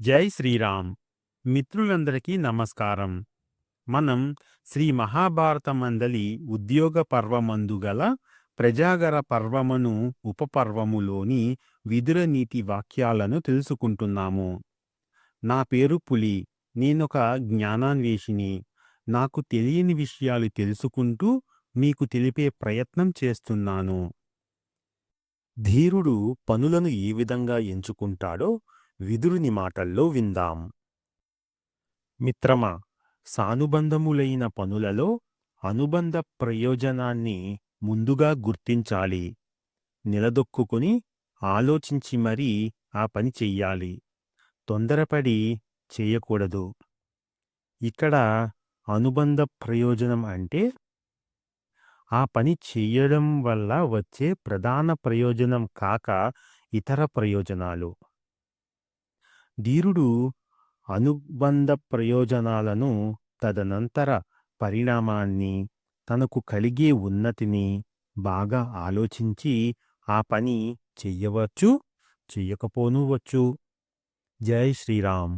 జై శ్రీరామ్. మిత్రులందరికీ నమస్కారం. మనం శ్రీ మహాభారతమందలి ఉద్యోగ పర్వమందు గల ప్రజాగర పర్వమును ఉపపర్వములోని విదుర నీతి వాక్యాలను తెలుసుకుంటున్నాము. నా పేరు పులి. నేనొక జ్ఞానాన్వేషిని. నాకు తెలియని విషయాలు తెలుసుకుంటూ మీకు తెలిపే ప్రయత్నం చేస్తున్నాను. ధీరుడు పనులను ఏ విధంగా ఎంచుకుంటాడో విదురుని మాటల్లో విందాం. మిత్రమా సానుబంధములైన పనులలో అనుబంధ ప్రయోజనాన్ని ముందుగా గుర్తించాలి. నిలదొక్కుని ఆలోచించి మరీ ఆ పని చెయ్యాలి. తొందరపడి చేయకూడదు. ఇక్కడ అనుబంధ ప్రయోజనం అంటే ఆ పని చెయ్యడం వల్ల వచ్చే ప్రధాన ప్రయోజనం కాక ఇతర ప్రయోజనాలు. ధీరుడు అనుబంధ ప్రయోజనాలను తదనంతర పరిణామాన్ని తనకు కలిగే ఉన్నతిని బాగా ఆలోచించి ఆ పని చెయ్యవచ్చు చెయ్యకపోనూవచ్చు జై శ్రీరామ్.